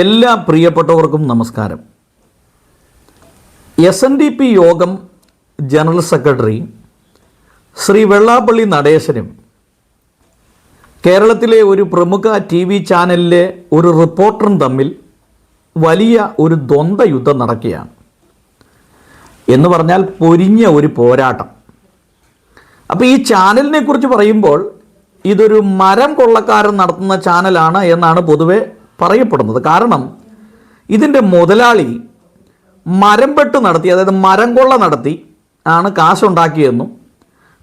എല്ലാ പ്രിയപ്പെട്ടവർക്കും നമസ്കാരം. S N D P Yogam general secretary Shri Vellappally നടേശനും കേരളത്തിലെ ഒരു പ്രമുഖ ടി വി ചാനലിലെ ഒരു റിപ്പോർട്ടറും തമ്മിൽ വലിയ ഒരു ദ്വന്ദ്വ യുദ്ധം നടക്കുകയാണ്. എന്ന് പറഞ്ഞാൽ പൊരിഞ്ഞ ഒരു പോരാട്ടം. അപ്പോൾ ഈ ചാനലിനെ കുറിച്ച് പറയുമ്പോൾ ഇതൊരു മരം കൊള്ളക്കാരൻ നടത്തുന്ന ചാനലാണ് എന്നാണ് പൊതുവെ പറയപ്പെടുന്നത്. കാരണം ഇതിന്റെ മുതലാളി മരം വെട്ട് നടത്തി അതായത് മരം കൊള്ള നടത്തി ആണ് കാശുണ്ടാക്കിയെന്നും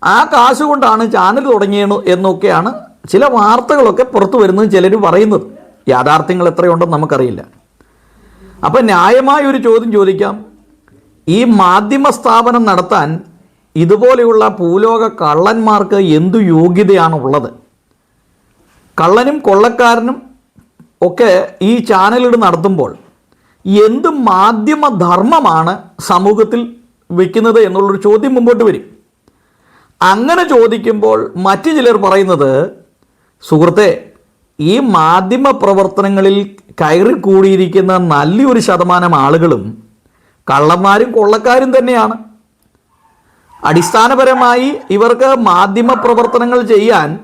ആ കാശ് കൊണ്ടാണ് ചാനൽ തുടങ്ങിയത് എന്നൊക്കെയാണ് ചില വാർത്തകളൊക്കെ പുറത്തു വരുന്നത് ചിലർ പറയുന്നത്. യാഥാർത്ഥ്യങ്ങൾ എത്രയുണ്ടെന്ന് നമുക്കറിയില്ല. അപ്പം ന്യായമായ ഒരു ചോദ്യം ചോദിക്കാം. ഈ മാധ്യമ സ്ഥാപനം നടത്താൻ ഇതുപോലെയുള്ള ഭൂലോക കള്ളന്മാർക്ക് എന്തു യോഗ്യതയാണുള്ളത്? കള്ളനും കൊള്ളക്കാരനും ഒക്കെ ഈ ചാനലിട് നടത്തുമ്പോൾ എന്ത് മാധ്യമധർമ്മമാണ് സമൂഹത്തിൽ വെക്കുന്നത് എന്നുള്ളൊരു ചോദ്യം മുമ്പോട്ട് വരും. അങ്ങനെ ചോദിക്കുമ്പോൾ മറ്റു ചിലർ പറയുന്നത് സുഹൃത്തെ ഈ മാധ്യമ പ്രവർത്തനങ്ങളിൽ കയറി കൂടിയിരിക്കുന്ന നല്ലൊരു ശതമാനം ആളുകളും കള്ളന്മാരും കൊള്ളക്കാരും തന്നെയാണ്. അടിസ്ഥാനപരമായി ഇവർക്ക് മാധ്യമ പ്രവർത്തനങ്ങൾ ചെയ്യാൻ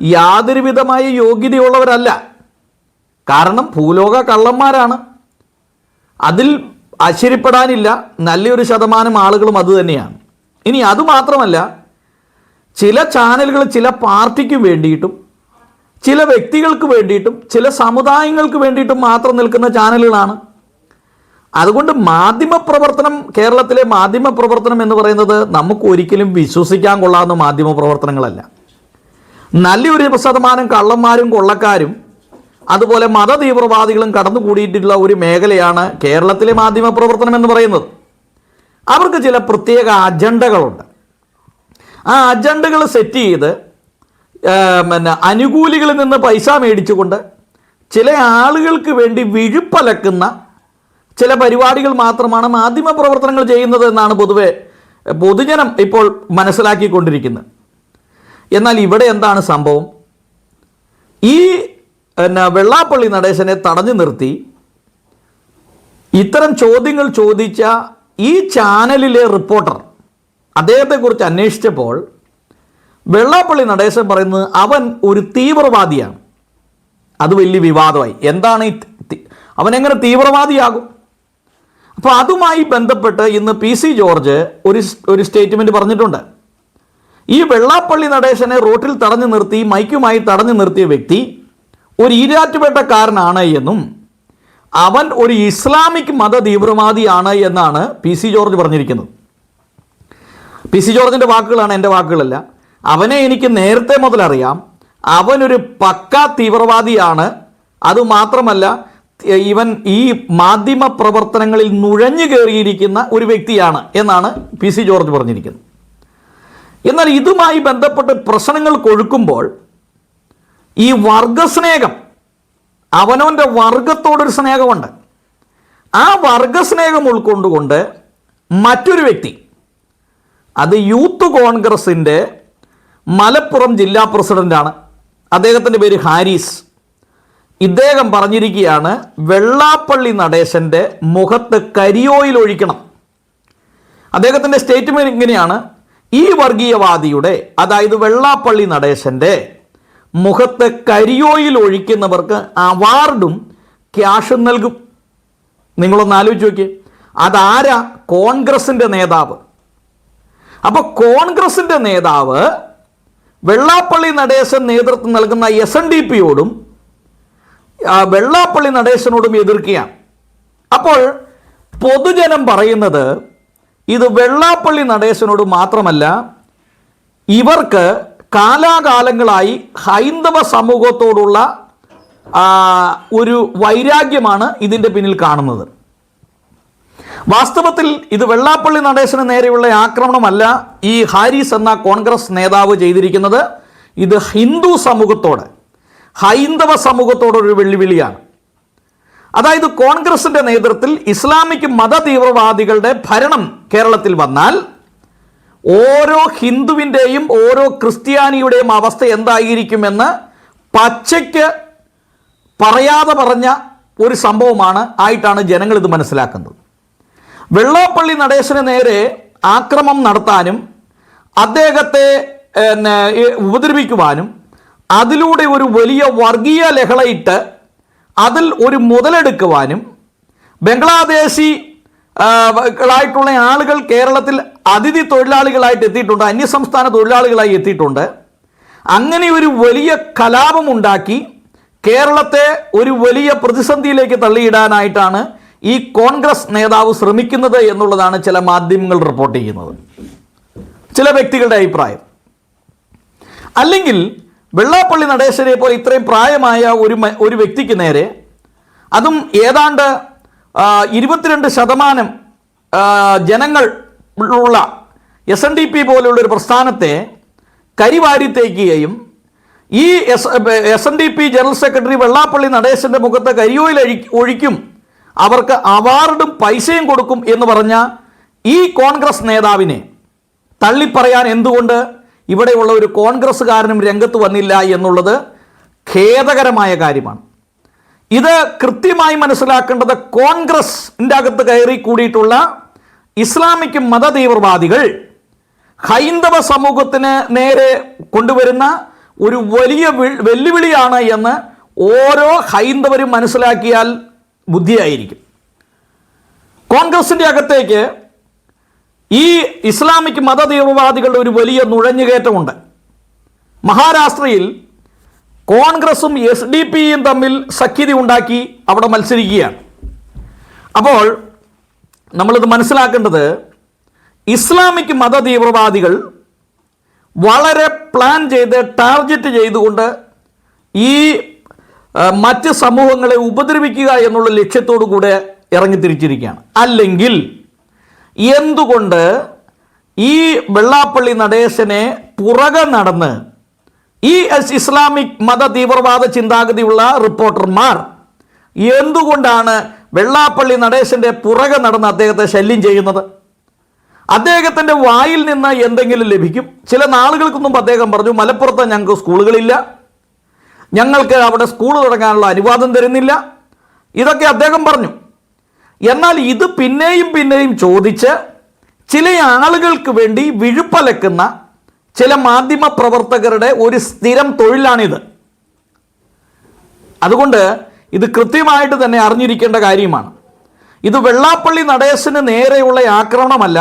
യാതൊരുവിധമായ യോഗ്യതയുള്ളവരല്ല. കാരണം ഭൂലോക കള്ളന്മാരാണ്. അതിൽ ആശ്ചര്യപ്പെടാനില്ല. നല്ലൊരു ശതമാനം ആളുകളും അത് തന്നെയാണ്. ഇനി അതുമാത്രമല്ല ചില ചാനലുകൾ ചില പാർട്ടിക്ക് വേണ്ടിയിട്ടും ചില വ്യക്തികൾക്ക് വേണ്ടിയിട്ടും ചില സമുദായങ്ങൾക്ക് വേണ്ടിയിട്ടും മാത്രം നിൽക്കുന്ന ചാനലുകളാണ്. അതുകൊണ്ട് മാധ്യമ പ്രവർത്തനം കേരളത്തിലെ മാധ്യമ പ്രവർത്തനം എന്ന് പറയുന്നത് നമുക്ക് ഒരിക്കലും വിശ്വസിക്കാൻ കൊള്ളാവുന്ന മാധ്യമ പ്രവർത്തനങ്ങളല്ല. നല്ലൊരു ശതമാനം കള്ളന്മാരും കൊള്ളക്കാരും അതുപോലെ മതതീവ്രവാദികളും കടന്നുകൂടിയിട്ടുള്ള ഒരു മേഖലയാണ് കേരളത്തിലെ മാധ്യമ പ്രവർത്തനം എന്ന് പറയുന്നത്. അവർക്ക് ചില പ്രത്യേക അജണ്ടകളുണ്ട്. ആ അജണ്ടകൾ സെറ്റ് ചെയ്ത് പിന്നെ അനുകൂലികളിൽ നിന്ന് പൈസ മേടിച്ചുകൊണ്ട് ചില ആളുകൾക്ക് വേണ്ടി വിഴുപ്പലക്കുന്ന ചില പരിപാടികൾ മാത്രമാണ് മാധ്യമ പ്രവർത്തനങ്ങൾ ചെയ്യുന്നത് എന്നാണ് പൊതുവെ പൊതുജനം ഇപ്പോൾ മനസ്സിലാക്കിക്കൊണ്ടിരിക്കുന്നത്. എന്നാൽ ഇവിടെ എന്താണ് സംഭവം? ഈ പിന്നെ വെള്ളാപ്പള്ളി നടേശനെ തടഞ്ഞു നിർത്തി. ഇത്തരം ചോദ്യങ്ങൾ ചോദിച്ച ഈ ചാനലിലെ റിപ്പോർട്ടർ അദ്ദേഹത്തെക്കുറിച്ച് അന്വേഷിച്ചപ്പോൾ വെള്ളാപ്പള്ളി നടേശൻ പറയുന്നത് അവൻ ഒരു തീവ്രവാദിയാണ്. അത് വലിയ വിവാദമായി. എന്താണ് ഈ അവൻ എങ്ങനെ തീവ്രവാദിയാകും? അപ്പോൾ അതുമായി ബന്ധപ്പെട്ട് ഇന്ന് പി സി ജോർജ് ഒരു ഒരു സ്റ്റേറ്റ്മെന്റ് പറഞ്ഞിട്ടുണ്ട്. ഈ വെള്ളാപ്പള്ളി നടേശനെ റോട്ടിൽ തടഞ്ഞു നിർത്തി മൈക്കുമായി തടഞ്ഞു നിർത്തിയ വ്യക്തി ഒരു ഈരാറ്റുപേട്ടക്കാരനാണ് എന്നും അവൻ ഒരു ഇസ്ലാമിക് മത തീവ്രവാദിയാണ് എന്നാണ് പി സി ജോർജ് പറഞ്ഞിരിക്കുന്നത്. പി സി ജോർജിന്റെ വാക്കുകളാണ് എന്റെ വാക്കുകളല്ല. അവനെ എനിക്ക് നേരത്തെ മുതലറിയാം അവനൊരു പക്ക തീവ്രവാദിയാണ്. അതുമാത്രമല്ല ഇവൻ ഈ മാധ്യമ പ്രവർത്തനങ്ങളിൽ നുഴഞ്ഞു കയറിയിരിക്കുന്ന ഒരു വ്യക്തിയാണ് എന്നാണ് പി സി ജോർജ് പറഞ്ഞിരിക്കുന്നത്. എന്നാൽ ഇതുമായി ബന്ധപ്പെട്ട് പ്രശ്നങ്ങൾ കൊഴുക്കുമ്പോൾ ഈ വർഗസ്നേഹം അവനവന്റെ വർഗത്തോടൊരു സ്നേഹമുണ്ട്. ആ വർഗസ്നേഹം ഉൾക്കൊണ്ടുകൊണ്ട് മറ്റൊരു വ്യക്തി അത് യൂത്ത് കോൺഗ്രസിന്റെ മലപ്പുറം ജില്ലാ പ്രസിഡന്റാണ് അദ്ദേഹത്തിന്റെ പേര് ഹാരിസ്. ഇദ്ദേഹം പറഞ്ഞിരിക്കുകയാണ് വെള്ളാപ്പള്ളി നടേശന്റെ മുഖത്ത് കരിയോയിൽ ഒഴിക്കണം. അദ്ദേഹത്തിന്റെ സ്റ്റേറ്റ്മെന്റ് ഇങ്ങനെയാണ് ഈ വർഗീയവാദിയുടെ അതായത് വെള്ളാപ്പള്ളി നടേശന്റെ മുഖത്ത് കരിയോയിൽ ഒഴിക്കുന്നവർക്ക് അവാർഡും ക്യാഷും നൽകും. നിങ്ങളൊന്ന് ആലോചിച്ച് നോക്കിയേ. അതാരാ? കോൺഗ്രസിന്റെ നേതാവ്. അപ്പോൾ കോൺഗ്രസിന്റെ നേതാവ് വെള്ളാപ്പള്ളി നടേശൻ നേതൃത്വം നൽകുന്ന എസ് എൻ ഡി പിയോടും വെള്ളാപ്പള്ളി നടേശനോടും എതിർക്കുകയാണ്. അപ്പോൾ പൊതുജനം പറയുന്നത് ഇത് വെള്ളാപ്പള്ളി നടേശനോട് മാത്രമല്ല ഇവർക്ക് കാലാകാലങ്ങളായി ഹൈന്ദവ സമൂഹത്തോടുള്ള ഒരു വൈരാഗ്യമാണ് ഇതിന്റെ പിന്നിൽ കാണുന്നത്. വാസ്തവത്തിൽ ഇത് വെള്ളാപ്പള്ളി നടേശന് നേരെയുള്ള ആക്രമണമല്ല ഈ ഹാരിസ് എന്ന കോൺഗ്രസ് നേതാവ് ചെയ്തിരിക്കുന്നത്. ഇത് ഹിന്ദു സമൂഹത്തോട് ഹൈന്ദവ സമൂഹത്തോടൊരു വെല്ലുവിളിയാണ്. അതായത് കോൺഗ്രസിന്റെ നേതൃത്വത്തിൽ ഇസ്ലാമിക് മത തീവ്രവാദികളുടെ ഭരണം കേരളത്തിൽ വന്നാൽ ഓരോ ഹിന്ദുവിന്റെയും ഓരോ ക്രിസ്ത്യാനിയുടെയും അവസ്ഥ എന്തായിരിക്കുമെന്ന് പച്ചയ്ക്ക് പറയാതെ പറഞ്ഞ ഒരു സംഭവമാണ് ആയിട്ടാണ് ജനങ്ങൾ ഇത് മനസ്സിലാക്കുന്നത്. വെള്ളാപ്പള്ളി നടേശന് നേരെ ആക്രമം നടത്താനും അദ്ദേഹത്തെ ഉപദ്രവിക്കുവാനും അതിലൂടെ ഒരു വലിയ വർഗീയ ലഹളയിട്ട് അതിൽ ഒരു മുതലെടുക്കുവാനും ബംഗ്ലാദേശി ആ, കളായിട്ടുള്ള ആളുകൾ കേരളത്തിൽ അതിഥി തൊഴിലാളികളായിട്ട് എത്തിയിട്ടുണ്ട് അന്യസംസ്ഥാന തൊഴിലാളികളായി എത്തിയിട്ടുണ്ട്. അങ്ങനെ ഒരു വലിയ കലാപമുണ്ടാക്കി കേരളത്തെ ഒരു വലിയ പ്രതിസന്ധിയിലേക്ക് തള്ളിയിടാനായിട്ടാണ് ഈ കോൺഗ്രസ് നേതാവ് ശ്രമിക്കുന്നത് എന്നുള്ളതാണ് ചില മാധ്യമങ്ങൾ റിപ്പോർട്ട് ചെയ്യുന്നത്. ചില വ്യക്തികളുടെ അഭിപ്രായം. അല്ലെങ്കിൽ വെള്ളാപ്പള്ളി നടേശനെ പോലെ ഇത്രയും പ്രായമായ ഒരു ഒരു വ്യക്തിക്ക് നേരെ അതും ഏതാണ്ട് ഇരുപത്തിരണ്ട് ശതമാനം ജനങ്ങൾ ഉള്ള എസ് എൻ ഡി പി പോലുള്ള ഒരു പ്രസ്ഥാനത്തെ കരിവാരി തേക്കുകയും ഈ S S N D P general secretary Vellappally നടേശന്റെ മുഖത്ത് കരിയോയിൽ ഒഴി- ഒഴിക്കും അവർക്ക് അവാർഡും പൈസയും കൊടുക്കും എന്ന് പറഞ്ഞ ഈ കോൺഗ്രസ് നേതാവിനെ തള്ളിപ്പറയാൻ എന്തുകൊണ്ട് ഇവിടെയുള്ള ഒരു കോൺഗ്രസ്സുകാരനും രംഗത്ത് വന്നില്ല എന്നുള്ളത് ഖേദകരമായ കാര്യമാണ്. ഇത് കൃത്യമായി മനസ്സിലാക്കേണ്ടത് കോൺഗ്രസിന്റെ അകത്ത് കയറി കൂടിയിട്ടുള്ള ഇസ്ലാമിക് മത തീവ്രവാദികൾ ഹൈന്ദവ സമൂഹത്തിന് നേരെ കൊണ്ടുവരുന്ന ഒരു വലിയ വെല്ലുവിളിയാണ് എന്ന് ഓരോ ഹൈന്ദവരും മനസ്സിലാക്കിയാൽ ബുദ്ധിയായിരിക്കും. കോൺഗ്രസിന്റെ അകത്തേക്ക് ഈ ഇസ്ലാമിക് മത തീവ്രവാദികളുടെ ഒരു വലിയ നുഴഞ്ഞുകയറ്റമുണ്ട്. മഹാരാഷ്ട്രയിൽ കോൺഗ്രസും എസ് ഡി പിയും തമ്മിൽ സഖ്യത ഉണ്ടാക്കി അവിടെ മത്സരിക്കുകയാണ്. അപ്പോൾ നമ്മളിത് മനസ്സിലാക്കേണ്ടത് ഇസ്ലാമിക് മത തീവ്രവാദികൾ വളരെ പ്ലാൻ ചെയ്ത് ടാർഗറ്റ് ചെയ്തുകൊണ്ട് ഈ മറ്റ് സമൂഹങ്ങളെ ഉപദ്രവിക്കുക എന്നുള്ള ലക്ഷ്യത്തോടു കൂടെ ഇറങ്ങി ഇറങ്ങിത്തിരിച്ചിരിക്കുകയാണ്. അല്ലെങ്കിൽ എന്തുകൊണ്ട് ഈ വെള്ളാപ്പള്ളി നടേശനെ പുറകെ നടന്ന് ഈ ഇസ്ലാമിക് മത തീവ്രവാദ ചിന്താഗതിയുള്ള റിപ്പോർട്ടർമാർ എന്തുകൊണ്ടാണ് വെള്ളാപ്പള്ളി നടേശന്റെ പുറകെ നടന്ന് അദ്ദേഹത്തെ ശല്യം ചെയ്യുന്നത്? അദ്ദേഹത്തിന്റെ വായിൽ നിന്ന് എന്തെങ്കിലും ലഭിക്കും? ചില നാളുകൾക്ക് മുമ്പ് അദ്ദേഹം പറഞ്ഞു മലപ്പുറത്ത് ഞങ്ങൾക്ക് സ്കൂളുകളില്ല. ഞങ്ങൾക്ക് അവിടെ സ്കൂൾ തുടങ്ങാനുള്ള അനുവാദം തരുന്നില്ല. ഇതൊക്കെ അദ്ദേഹം പറഞ്ഞു. എന്നാൽ ഇത് പിന്നെയും പിന്നെയും ചോദിച്ച് ചില ആളുകൾക്ക് വേണ്ടി വിഴുപ്പലക്കുന്ന ചില മാധ്യമ പ്രവർത്തകരുടെ ഒരു സ്ഥിരം തൊഴിലാണിത്. അതുകൊണ്ട് ഇത് കൃത്യമായിട്ട് തന്നെ അറിഞ്ഞിരിക്കേണ്ട കാര്യമാണ്. ഇത് വെള്ളാപ്പള്ളി നടേശന് നേരെയുള്ള ആക്രമണമല്ല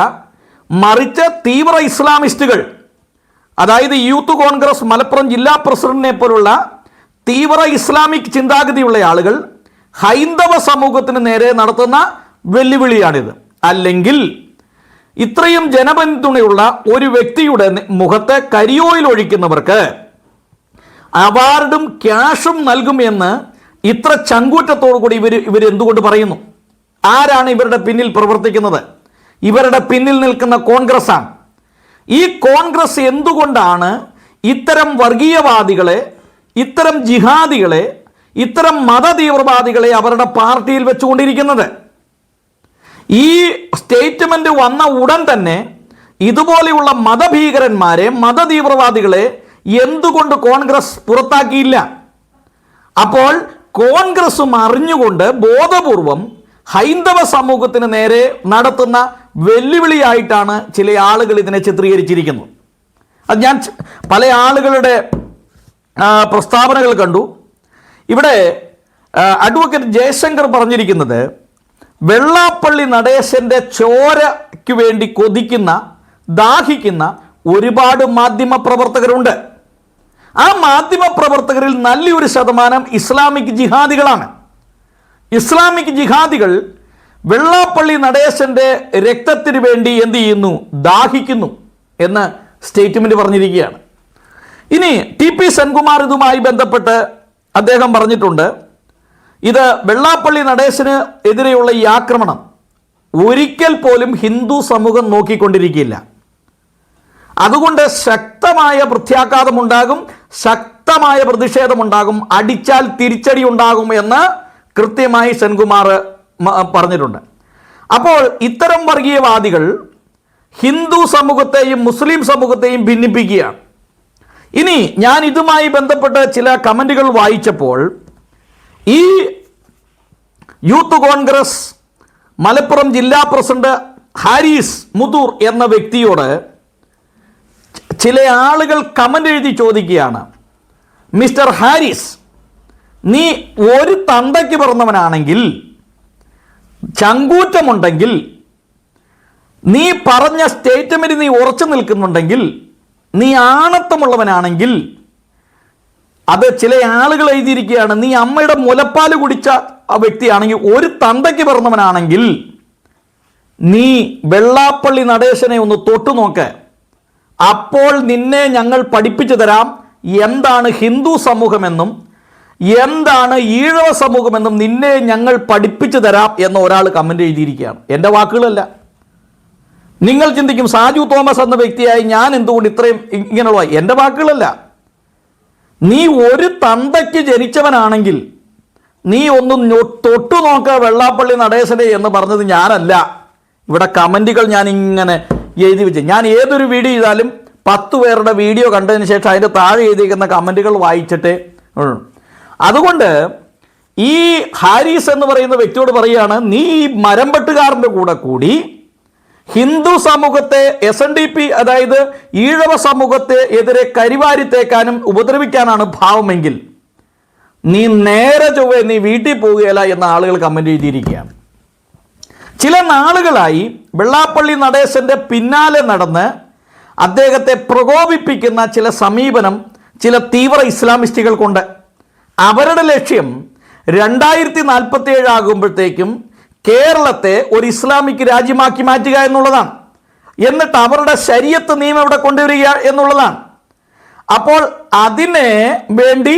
മറിച്ച് തീവ്ര ഇസ്ലാമിസ്റ്റുകൾ അതായത് യൂത്ത് കോൺഗ്രസ് മലപ്പുറം ജില്ലാ പ്രസിഡന്റിനെ പോലുള്ള തീവ്ര ഇസ്ലാമിക് ചിന്താഗതിയുള്ള ആളുകൾ ഹൈന്ദവ സമൂഹത്തിന് നേരെ നടത്തുന്ന വെല്ലുവിളിയാണിത്. അല്ലെങ്കിൽ ഇത്രയും ജനപിന്തുണയുള്ള ഒരു വ്യക്തിയുടെ മുഖത്തെ കരിയോയിൽ ഒഴിക്കുന്നവർക്ക് അവാർഡും ക്യാഷും നൽകുമെന്ന് ഇത്ര ചങ്കൂറ്റത്തോടു കൂടി ഇവർ ഇവർ എന്തുകൊണ്ട് പറയുന്നു? ആരാണ് ഇവരുടെ പിന്നിൽ പ്രവർത്തിക്കുന്നത്? ഇവരുടെ പിന്നിൽ നിൽക്കുന്ന കോൺഗ്രസ്സാണ്. ഈ കോൺഗ്രസ് എന്തുകൊണ്ടാണ് ഇത്തരം വർഗീയവാദികളെ ഇത്തരം ജിഹാദികളെ ഇത്തരം മത തീവ്രവാദികളെ അവരുടെ പാർട്ടിയിൽ വെച്ചുകൊണ്ടിരിക്കുന്നത്? ഈ സ്റ്റേറ്റ്മെന്റ് വന്ന ഉടൻ തന്നെ ഇതുപോലെയുള്ള മതഭീകരന്മാരെ മതതീവ്രവാദികളെ എന്തുകൊണ്ട് കോൺഗ്രസ് പുറത്താക്കിയില്ല? അപ്പോൾ കോൺഗ്രസും അറിഞ്ഞുകൊണ്ട് ബോധപൂർവം ഹൈന്ദവ സമൂഹത്തിന് നേരെ നടത്തുന്ന വെല്ലുവിളിയായിട്ടാണ് ചില ആളുകൾ ഇതിനെ ചിത്രീകരിച്ചിരിക്കുന്നത്. അത് ഞാൻ പല ആളുകളുടെ പ്രസ്താവനകൾ കണ്ടു. ഇവിടെ അഡ്വക്കേറ്റ് ജയശങ്കർ പറഞ്ഞിരിക്കുന്നത് വെള്ളാപ്പള്ളി നടേശന്റെ ചോരയ്ക്ക് വേണ്ടി കൊതിക്കുന്ന ദാഹിക്കുന്ന ഒരുപാട് മാധ്യമ പ്രവർത്തകരുണ്ട്. ആ മാധ്യമ പ്രവർത്തകരിൽ നല്ലൊരു ശതമാനം ഇസ്ലാമിക് ജിഹാദികളാണ്. ഇസ്ലാമിക് ജിഹാദികൾ വെള്ളാപ്പള്ളി നടേശന്റെ രക്തത്തിന് വേണ്ടി എന്ത് ചെയ്യുന്നു? ദാഹിക്കുന്നു എന്ന് സ്റ്റേറ്റ്മെന്റ് പറഞ്ഞിരിക്കുകയാണ്. ഇനി ടി പി സെൻകുമാർ ഇതുമായി ബന്ധപ്പെട്ട് അദ്ദേഹം പറഞ്ഞിട്ടുണ്ട് ഇത് വെള്ളാപ്പള്ളി നടേശന് എതിരെയുള്ള ഈ ആക്രമണം ഒരിക്കൽ പോലും ഹിന്ദു സമൂഹം നോക്കിക്കൊണ്ടിരിക്കില്ല. അതുകൊണ്ട് ശക്തമായ പ്രത്യാഘാതമുണ്ടാകും ശക്തമായ പ്രതിഷേധമുണ്ടാകും അടിച്ചാൽ തിരിച്ചടി ഉണ്ടാകും എന്ന് കൃത്യമായി സെൻകുമാർ പറഞ്ഞിട്ടുണ്ട്. അപ്പോൾ ഇത്തരം വർഗീയവാദികൾ ഹിന്ദു സമൂഹത്തെയും മുസ്ലിം സമൂഹത്തെയും ഭിന്നിപ്പിക്കുകയാണ്. ഇനി ഞാൻ ഇതുമായി ബന്ധപ്പെട്ട് ചില കമന്റുകൾ വായിച്ചപ്പോൾ ഈ യൂത്ത് കോൺഗ്രസ് മലപ്പുറം ജില്ലാ പ്രസിഡന്റ് ഹാരിസ് മുതൂർ എന്ന വ്യക്തിയോട് ചില ആളുകൾ കമന്റ് എഴുതി ചോദിക്കുകയാണ് മിസ്റ്റർ ഹാരിസ് നീ ഒരു തന്തയ്ക്ക് പിറന്നവനാണെങ്കിൽ ചങ്കൂറ്റമുണ്ടെങ്കിൽ നീ പറഞ്ഞ സ്റ്റേറ്റ്മെന്റ് നീ ഉറച്ചു നിൽക്കുന്നുണ്ടെങ്കിൽ നീ ആണത്തമുള്ളവനാണെങ്കിൽ അത് ചില ആളുകൾ എഴുതിയിരിക്കുകയാണ് നീ അമ്മയുടെ മുലപ്പാൽ കുടിച്ച ആ വ്യക്തിയാണെങ്കിൽ ഒരു തന്തയ്ക്ക് പിറന്നവനാണെങ്കിൽ നീ വെള്ളാപ്പള്ളി നടേശനെ ഒന്ന് തൊട്ടു നോക്ക്. അപ്പോൾ നിന്നെ ഞങ്ങൾ പഠിപ്പിച്ചു തരാം. എന്താണ് ഹിന്ദു സമൂഹമെന്നും എന്താണ് ഈഴവ സമൂഹമെന്നും നിന്നെ ഞങ്ങൾ പഠിപ്പിച്ചു തരാം എന്ന് ഒരാൾ കമന്റ് എഴുതിയിരിക്കുകയാണ്. എന്റെ വാക്കുകളല്ല. നിങ്ങൾ ചിന്തിക്കും സാജു തോമസ് എന്ന വ്യക്തിയായി ഞാൻ എന്തുകൊണ്ട് ഇത്രയും ഇങ്ങനെയുള്ള എന്റെ വാക്കുകളല്ല. നീ ഒരു തന്തയ്ക്ക് ജനിച്ചവനാണെങ്കിൽ നീ ഒന്നും തൊട്ടു നോക്ക വെള്ളാപ്പള്ളി നടേശനെ എന്ന് പറഞ്ഞത് ഞാനല്ല. ഇവിടെ കമന്റുകൾ ഞാൻ ഇങ്ങനെ എഴുതി വെച്ച് ഞാൻ ഏതൊരു വീഡിയോ ചെയ്താലും പത്ത് പേരുടെ വീഡിയോ കണ്ടതിന് ശേഷം അതിന്റെ താഴെ എഴുതിയിരിക്കുന്ന കമന്റുകൾ വായിച്ചിട്ട് അതുകൊണ്ട് ഈ ഹാരിസ് എന്ന് പറയുന്ന വ്യക്തിയോട് പറയുകയാണ് നീ ഈ മരംപെട്ടുകാരന്റെ കൂടെ കൂടി ഹിന്ദു സമൂഹത്തെ എസ് എൻ ഡി പി അതായത് ഈഴവ സമൂഹത്തെ എതിരെ കരിവാരിത്തേക്കാനും ഉപദ്രവിക്കാനാണ് ഭാവമെങ്കിൽ നീ നേരെ ചൊവ്വേ നീ വീട്ടിൽ പോവുകയല്ല എന്ന ആളുകൾ കമന്റ് ചെയ്തിരിക്കുകയാണ് ചില നാളുകളായി വെള്ളാപ്പള്ളി നടേശന്റെ പിന്നാലെ നടന്ന് അദ്ദേഹത്തെ പ്രകോപിപ്പിക്കുന്ന ചില സമീപനം ചില തീവ്ര ഇസ്ലാമിസ്റ്റുകൾക്കുണ്ട്. അവരുടെ ലക്ഷ്യം രണ്ടായിരത്തി നാൽപ്പത്തി ഏഴ് ആകുമ്പോഴത്തേക്കും കേരളത്തെ ഒരു ഇസ്ലാമിക് രാജ്യമാക്കി മാറ്റുക എന്നുള്ളതാണ്. എന്നിട്ട് അവരുടെ ശരീരത്ത് നിയമം ഇവിടെ കൊണ്ടുവരിക എന്നുള്ളതാണ്. അപ്പോൾ അതിനെ വേണ്ടി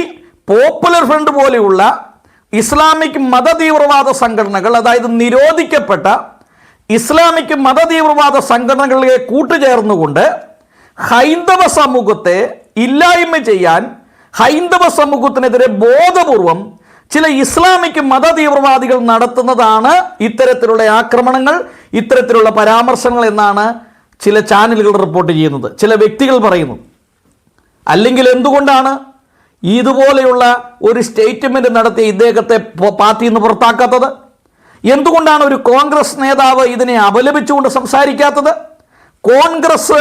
പോപ്പുലർ ഫ്രണ്ട് പോലെയുള്ള ഇസ്ലാമിക് മതതീവ്രവാദ സംഘടനകൾ അതായത് നിരോധിക്കപ്പെട്ട ഇസ്ലാമിക് മതതീവ്രവാദ സംഘടനകളെ കൂട്ടുചേർന്നുകൊണ്ട് ഹൈന്ദവ സമൂഹത്തെ ഇല്ലായ്മ ചെയ്യാൻ ഹൈന്ദവ സമൂഹത്തിനെതിരെ ബോധപൂർവം ചില ഇസ്ലാമിക് മത തീവ്രവാദികൾ നടത്തുന്നതാണ് ഇത്തരത്തിലുള്ള ആക്രമണങ്ങൾ ഇത്തരത്തിലുള്ള പരാമർശങ്ങൾ എന്നാണ് ചില ചാനലുകൾ റിപ്പോർട്ട് ചെയ്യുന്നത് ചില വ്യക്തികൾ പറയുന്നു. അല്ലെങ്കിൽ എന്തുകൊണ്ടാണ് ഇതുപോലെയുള്ള ഒരു സ്റ്റേറ്റ്മെന്റ് നടത്തിയ ഇദ്ദേഹത്തെ പാർട്ടിയിൽ നിന്ന് പുറത്താക്കാത്തത്? എന്തുകൊണ്ടാണ് ഒരു കോൺഗ്രസ് നേതാവ് ഇതിനെ അപലപിച്ചുകൊണ്ട് സംസാരിക്കാത്തത്? കോൺഗ്രസ്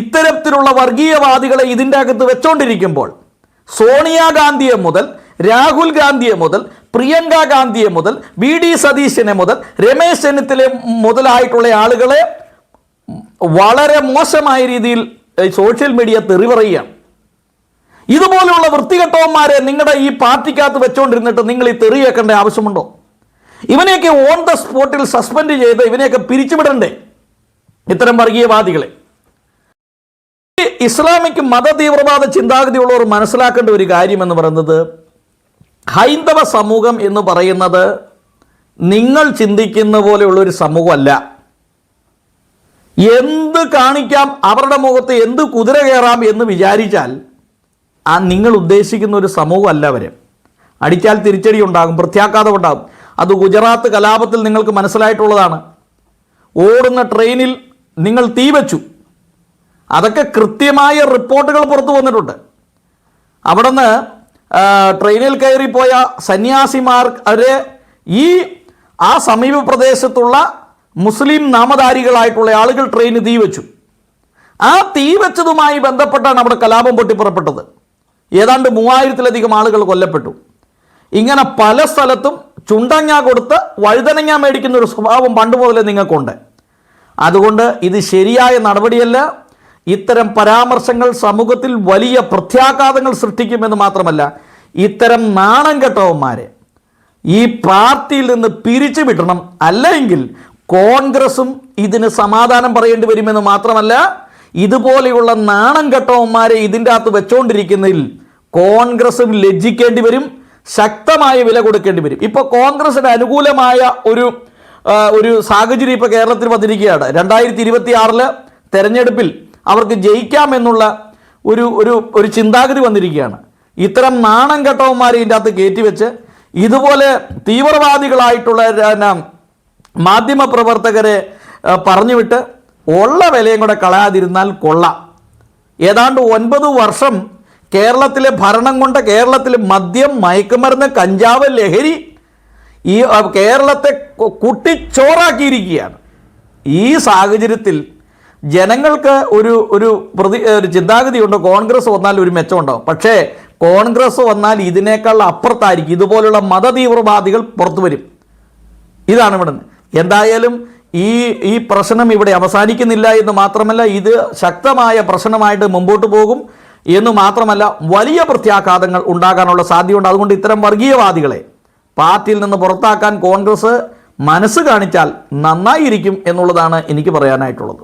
ഇത്തരത്തിലുള്ള വർഗീയവാദികളെ ഇതിന്റെ അകത്ത് വെച്ചോണ്ടിരിക്കുമ്പോൾ സോണിയാഗാന്ധിയെ മുതൽ രാഹുൽ ഗാന്ധിയെ മുതൽ പ്രിയങ്ക ഗാന്ധിയെ മുതൽ വി ഡി സതീശനെ മുതൽ രമേശ് ചെന്നിത്തല മുതലായിട്ടുള്ള ആളുകളെ വളരെ മോശമായ രീതിയിൽ സോഷ്യൽ മീഡിയ തെറി പറയുകയാണ് ഇതുപോലെയുള്ള വൃത്തികെട്ടവന്മാരെ നിങ്ങളുടെ ഈ പാർട്ടിക്കകത്ത് വെച്ചുകൊണ്ടിരുന്നിട്ട് നിങ്ങൾ ഈ തെറി വെക്കേണ്ട ആവശ്യമുണ്ടോ? ഇവനെയൊക്കെ ഓൺ ദ സ്പോട്ടിൽ സസ്പെൻഡ് ചെയ്ത് ഇവനെയൊക്കെ പിരിച്ചുവിടണ്ടേ? ഇത്തരം വർഗീയവാദികളെ. ഇസ്ലാമിക് മത തീവ്രവാദ ചിന്താഗതിയുള്ളവർ മനസ്സിലാക്കേണ്ട ഒരു കാര്യം എന്ന് പറയുന്നത് ഹൈന്ദവ സമൂഹം എന്ന് പറയുന്നത് നിങ്ങൾ ചിന്തിക്കുന്ന പോലെയുള്ളൊരു സമൂഹമല്ല. എന്ത് കാണിക്കാം അവരുടെ മുഖത്ത് എന്ത് കുതിര കയറാം എന്ന് വിചാരിച്ചാൽ ആ നിങ്ങൾ ഉദ്ദേശിക്കുന്ന ഒരു സമൂഹമല്ല അവർ അടിച്ചാൽ തിരിച്ചടി ഉണ്ടാകും പ്രത്യാഘാതം ഉണ്ടാകും. അത് ഗുജറാത്ത് കലാപത്തിൽ നിങ്ങൾക്ക് മനസ്സിലായിട്ടുള്ളതാണ്. ഓടുന്ന ട്രെയിനിൽ നിങ്ങൾ തീ വെച്ചു. അതൊക്കെ കൃത്യമായ റിപ്പോർട്ടുകൾ പുറത്തു വന്നിട്ടുണ്ട്. അവിടുന്ന് ട്രെയിനിൽ കയറിപ്പോയ സന്യാസിമാർ അവരെ ഈ ആ സമീപ പ്രദേശത്തുള്ള മുസ്ലിം നാമധാരികളായിട്ടുള്ള ആളുകൾ ട്രെയിന് തീ വെച്ചു. ആ തീ വെച്ചതുമായി ബന്ധപ്പെട്ടാണ് അവിടെ കലാപം പൊട്ടിപ്പുറപ്പെട്ടത്. ഏതാണ്ട് മൂവായിരത്തിലധികം ആളുകൾ കൊല്ലപ്പെട്ടു. ഇങ്ങനെ പല സ്ഥലത്തും ചുണ്ടങ്ങ കൊടുത്ത് വഴുതനങ്ങ മേടിക്കുന്ന ഒരു സ്വഭാവം പണ്ട് മുതലേ നിങ്ങൾക്കുണ്ട്. അതുകൊണ്ട് ഇത് ശരിയായ നടപടിയല്ല. ഇത്തരം പരാമർശങ്ങൾ സമൂഹത്തിൽ വലിയ പ്രത്യാഘാതങ്ങൾ സൃഷ്ടിക്കുമെന്ന് മാത്രമല്ല ഇത്തരം നാണം കെട്ടവന്മാരെ ഈ പാർട്ടിയിൽ നിന്ന് പിരിച്ചു വിടണം അല്ലെങ്കിൽ കോൺഗ്രസും ഇതിന് സമാധാനം പറയേണ്ടി വരുമെന്ന് മാത്രമല്ല ഇതുപോലെയുള്ള നാണം കെട്ടവന്മാരെ ഇതിന്റെ അകത്ത് വെച്ചുകൊണ്ടിരിക്കുന്നതിൽ കോൺഗ്രസും ലജ്ജിക്കേണ്ടി വരും ശക്തമായ വില കൊടുക്കേണ്ടി വരും. ഇപ്പോൾ കോൺഗ്രസിന് അനുകൂലമായ ഒരു ഒരു സാഹചര്യം ഇപ്പോൾ കേരളത്തിൽ വന്നിരിക്കുകയാണ്. രണ്ടായിരത്തി ഇരുപത്തി ആറിൽ തെരഞ്ഞെടുപ്പിൽ അവർക്ക് ജയിക്കാമെന്നുള്ള ഒരു ഒരു ഒരു ചിന്താഗതി വന്നിരിക്കുകയാണ്. ഇത്തരം നാണം കെട്ടവന്മാരെ ഇതിന്റെ അകത്ത് കയറ്റിവെച്ച് ഇതുപോലെ തീവ്രവാദികളായിട്ടുള്ള മാധ്യമ പ്രവർത്തകരെ പറഞ്ഞുവിട്ട് ഉള്ള വിലയും കൂടെ കളയാതിരുന്നാൽ കൊള്ളാം. ഏതാണ്ട് ഒൻപത് വർഷം കേരളത്തിലെ ഭരണം കൊണ്ട് കേരളത്തിൽ മദ്യം മയക്കുമരുന്ന് കഞ്ചാവ് ലഹരി ഈ കേരളത്തെ കുട്ടിച്ചോറാക്കിയിരിക്കുകയാണ്. ഈ സാഹചര്യത്തിൽ ജനങ്ങൾക്ക് ഒരു ഒരു പ്രതി ഒരു ചിന്താഗതിയുണ്ട് കോൺഗ്രസ് വന്നാൽ ഒരു മെച്ചമുണ്ടാവും. പക്ഷേ കോൺഗ്രസ് വന്നാൽ ഇതിനേക്കാൾ അപ്പുറത്തായിരിക്കും. ഇതുപോലുള്ള മതതീവ്രവാദികൾ പുറത്തു വരും. ഇതാണ് ഇവിടെ എന്തായാലും ഈ ഈ പ്രശ്നം ഇവിടെ അവസാനിക്കുന്നില്ല എന്ന് മാത്രമല്ല ഇത് ശക്തമായ പ്രശ്നമായിട്ട് മുമ്പോട്ട് പോകും എന്ന് മാത്രമല്ല വലിയ പ്രത്യാഘാതങ്ങൾ ഉണ്ടാകാനുള്ള സാധ്യതയുണ്ട്. അതുകൊണ്ട് ഇത്തരം വർഗീയവാദികളെ പാർട്ടിയിൽ നിന്ന് പുറത്താക്കാൻ കോൺഗ്രസ് മനസ്സ് കാണിച്ചാൽ നന്നായിരിക്കും എന്നുള്ളതാണ് എനിക്ക് പറയാനായിട്ടുള്ളത്.